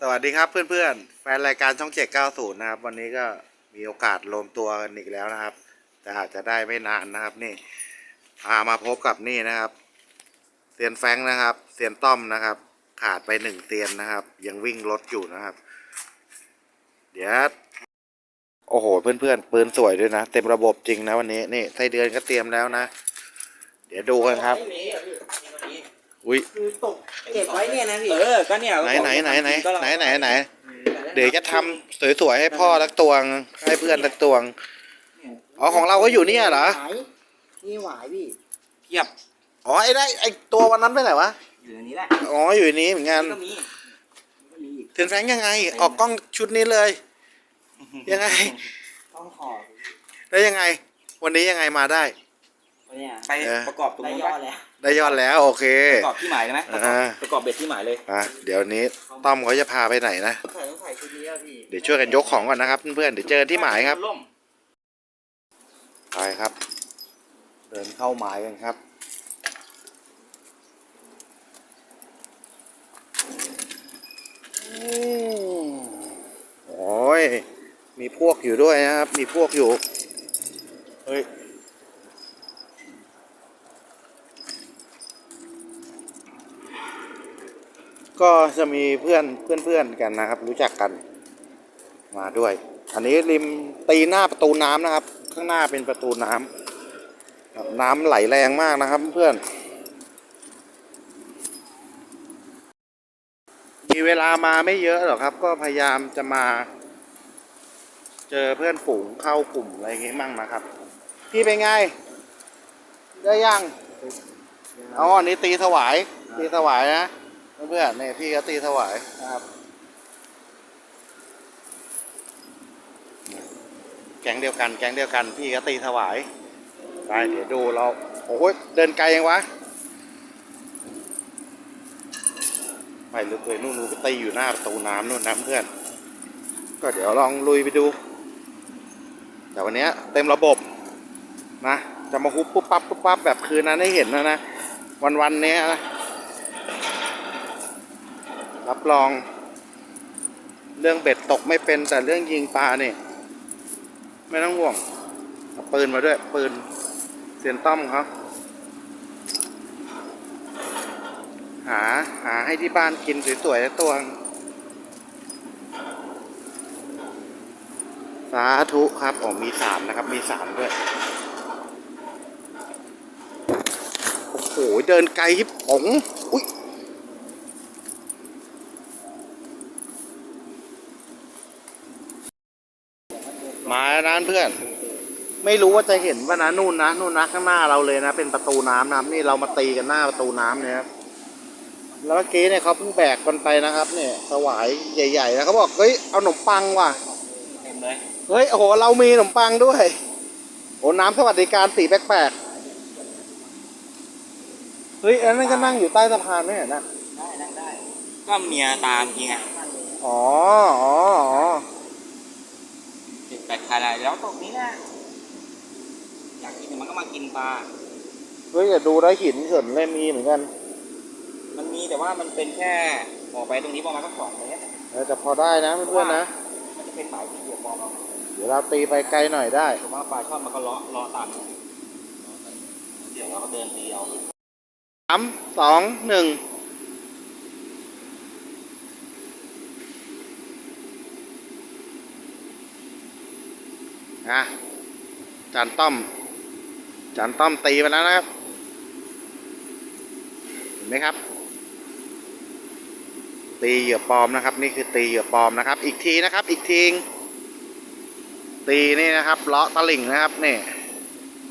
สวัสดีครับเพื่อนๆ แฟนรายการช่องเจ็ดเก้าศูนย์นะครับ วันนี้ก็มีโอกาสรวมตัวกันอีกแล้วนะครับ แต่อาจจะได้ไม่นานนะครับนี่พามาพบกับนี่นะครับเซียนแฟรงค์นะครับเซียนต้อมนะครับ ขาดไปหนึ่งเซียนนะครับ ยังวิ่งรถอยู่นะครับ เดี๋ยวโอ้โหเพื่อนๆปืนสวยด้วยนะ เต็มระบบจริงนะวันนี้นี่ไส้เดือนก็เตรียมแล้วนะ เดี๋ยวดูกันครับไม่มี อะพี่มีตัวนี้อุ้ยคือตกเก็บไว้เนี่ยนะพี่ เออ ก็เนี่ยไหนไหนไหนไหนก็เราไหนไหนไหนเดี๋ยวจะทำสวยๆให้พ่อสักตัวง ให้เพื่อนสักตัวงอ๋อของเราก็อยู่เนี่ยเหรอหวายนี่หวายพี่เพียบอ๋อไอ้ได้ไอ้ตัววันนั้นไปไหนวะอยู่ในนี้แหละอ๋ออยู่ในนี้เหมือนกันก็มีก็มีอีกเทนแฟรงค์ยังไง ออกกล้องชุดนี้เลย ยังไง ต้องขอแล้วยังไง วันนี้ยังไงมาได้ เนี่ยไปเออประกอบตรงได้นู้นยอปะดแล้ว ได้ยอดแล้วโอเคประกอบที่หมายได้ไหมประกอบอ่าประกอบเบ็ดที่หมายเลยอะเดี๋ยวนี้ต้อมเขาจะพาไปไหนนะใส่ต้องใส่ชุดนี้อะพี่เดี๋ยวช่วยกันยกของก่อนนะครับเพื่อนๆเดี๋ยวเจอกันที่หมายครับล่มไปครับ เดินเข้าหมายกันครับอืมโอ้ยมีพวกอยู่ด้วยนะครับ มีพวกอยู่ เฮ้ย ก็จะมีเพื่อนเพื่อนเพื่อนๆกันนะครับ รู้จักกันมาด้วย อันนี้ริมตีหน้าประตูน้ำนะครับ ข้างหน้าเป็นประตูน้ำครับน้ำไหลแรงมากนะครับ เพื่อน มีเวลามาไม่เยอะหรอกครับ ก็พยายามจะมา เจอเพื่อนฝูงเข้ากลุ่มอะไรอย่างงี้มั่งนะครับ พี่เป็นไง ได้ยังอ๋ออันนี้ตีถวาย ตีถวายนะ เพื่อนๆเนี่ยพี่ก็ตีถวายนะครับ แก๊งเดียวกัน แก๊งเดียวกัน พี่ก็ตีถวายไปเดี๋ยวดูเราโอ้โหเดินไกลยังวะไปลึกเลยนู่นนู่นไปตีอยู่หน้าประตูน้ำนู่นนะเพื่อน ก็เดี๋ยวลองลุยไปดูแต่วันเนี้ยเต็มระบบนะจะมาฮุบปุ๊บปั๊บปุ๊บปั๊บแบบคืนนั้นให้เห็นนะนะวันวันๆเนี้ยนะ รับรอง เรื่องเบ็ดตกไม่เป็นแต่เรื่องยิงปลาเนี่ยไม่ต้องห่วงปืนมาด้วย ปืนเซียนต้อมเขาหาหาให้ที่บ้านกินสวยๆแล้วตัวงสาธุครับอ๋อมีสามนะครับ มีสามด้วย โอ้โห เดินไกลฮิปป๋องอุ้ย มาแล้วนะเพื่อน ไม่รู้ว่าจะเห็นว่านะนู่นนะนู่นนะข้างหน้าเราเลยนะ เป็นประตูน้ำนะครับนี่เรามาตีกันหน้าประตูน้ำเนี่ยครับแล้วเมื่อกี้เนี่ยเขาเพิ่งแบกกันไปนะครับ เนี่ยถวายใหญ่ๆนะเขาบอกเฮ้ยเอาขนมปังว่ะเต็มเลยเฮ้ยโอ้โหเรามีขนมปังด้วยโอ้น้ำสวัสดิการสีแปลกๆเฮ้ยอันนั้นก็นั่งอยู่ใต้สะพานไม่เห็นนะได้นั่งได้ก็เมียตามจริงไงอ๋ออ๋ออ๋อเจ็ด แปดคันอะไรแล้วตรงนี้นะอยากกินแต่มันก็มากินปลาเฮ้ยอย่าดูได้หินเขินเลยมีเหมือนกัน มันมีแต่ว่ามันเป็นแค่ออกไปตรงนี้ประมาณสักสองเมตรเออแต่พอได้นะเพื่อนๆนะ มันจะเป็นหมายที่เดียวพอเราเดี๋ยวเราตีไปไกลหน่อยได้แต่ว่าปลาช่อนมันก็เลาะเลาะตามเดี๋ยวเราก็เดินเดียวสามสองหนึ่ง อะจานต้อมจานต้อมตีไปแล้วนะครับเห็นไหมครับ ตีเหยื่อปลอมนะครับ นี่คือตีเหยื่อปลอมนะครับ อีกทีนะครับ อีกทีตีนี่นะครับเลาะตะลิ่งนะครับนี่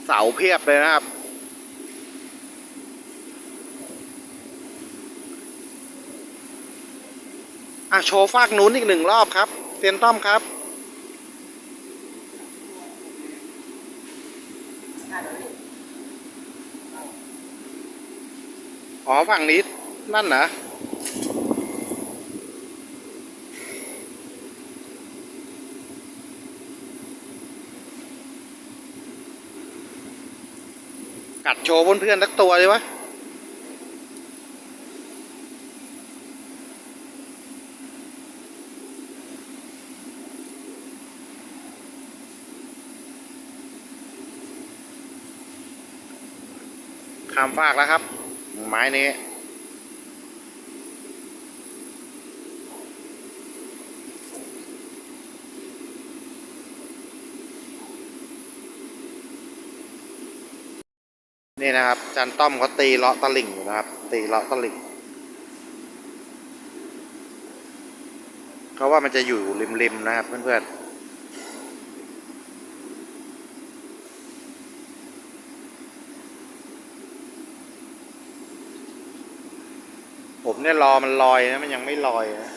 เสาเพียบเลยนะครับอะโชว์ฟากนู้นอีกหนึ่งรอบครับเซียนต้อมครับ อ๋อ ฝั่งนี้ นั่นนะกัดโชว์เพื่อนๆทักตัวเลยวะทำฝากแล้วครับ ไม้นี้ นี่นะครับจันต้อมเขาตีเลาะตะลิ่งอยู่นะครับ ตีเลาะตะลิ่งเขาว่ามันจะอยู่ริมๆนะครับเพื่อนๆ เนี่ยรอมันลอยนะมันยังไม่ลอยนะ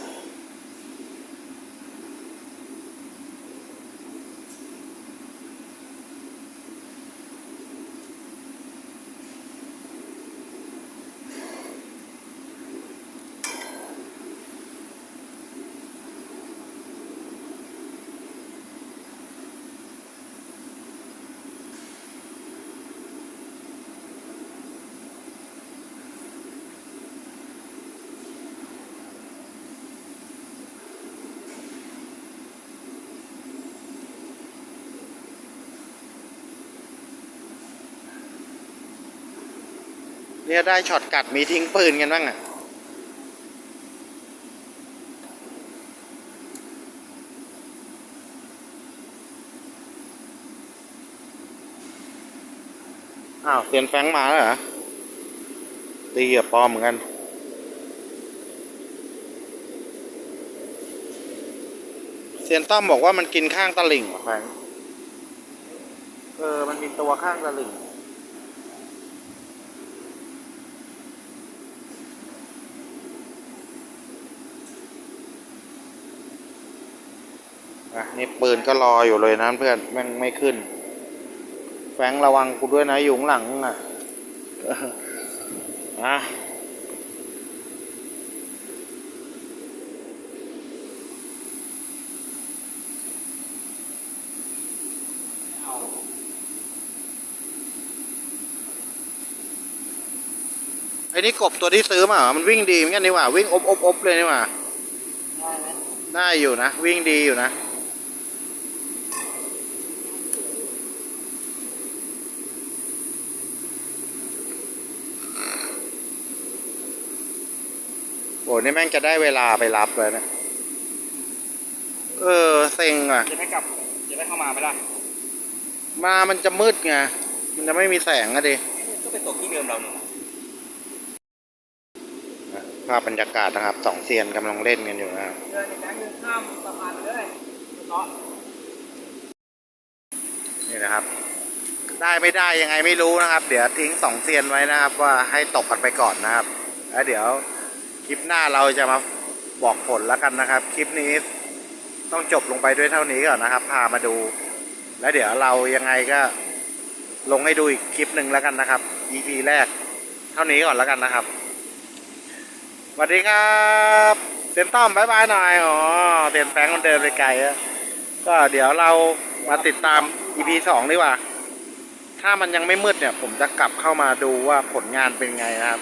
เนี่ยได้ช็อตกัดมีทิ้งปืนกันบ้างอะอ้าวเซียนแฟงมาแล้วเหรอ ตีเหยื่อปอมเหมือนกันเซียนต้อมบอกว่ามันกินข้างตะลิ่งแฟงเออ มันมีตัวข้างตะลิ่ง อะนี่ปืนก็รออยู่เลยนะเพื่อนแม่งไม่ขึ้น แฟรงค์ระวังกูด้วยนะอยู่ข้างหลังอะอะไอ้นี่กบตัวที่ซื้อมาเหรอมันวิ่งดีเหมือนกันนี่หว่า วิ่งอบอบอบเลยนี่หว่า ได้ไหมได้อยู่นะ วิ่งดีอยู่นะ โอ้นี่แม่งจะได้เวลาไปรับเลยเนะ เออเซ็งอะ จะได้กลับ จะได้เข้ามาไหมล่ะ มามันจะมืดไง มันจะไม่มีแสงอะดิ ก็ไปตกที่เดิมเราเนี่ยภาพบรรยากาศนะครับสองเซียนกำลังเล่นกันอยู่นะครับเดินในการเดินข้ามสะพานไปเลยเนาะนี่นะครับ ได้ไม่ได้ยังไงไม่รู้นะครับ เดี๋ยวทิ้งสองเซียนไว้นะครับ ว่าให้ตกกันไปก่อนนะครับแล้วเดี๋ยว คลิปหน้าเราจะมาบอกผลแล้วกันนะครับ คลิปนี้ต้องจบลงไปด้วยเท่านี้ก่อนนะครับ พามาดู แล้วเดี๋ยวเรายังไงก็ลงให้ดูอีกคลิปหนึ่งแล้วกันนะครับ EP แรก เท่านี้ก่อนแล้วกันนะครับสวัสดีครับเซนต้อมบายบายหน่อยอ๋อเซนแฟรงคนเดินไปไกลก็เดี๋ยวเรามาติดตาม EP สองดีกว่า ถ้ามันยังไม่มืดเนี่ย ผมจะกลับเข้ามาดูว่าผลงานเป็นไงนะครับ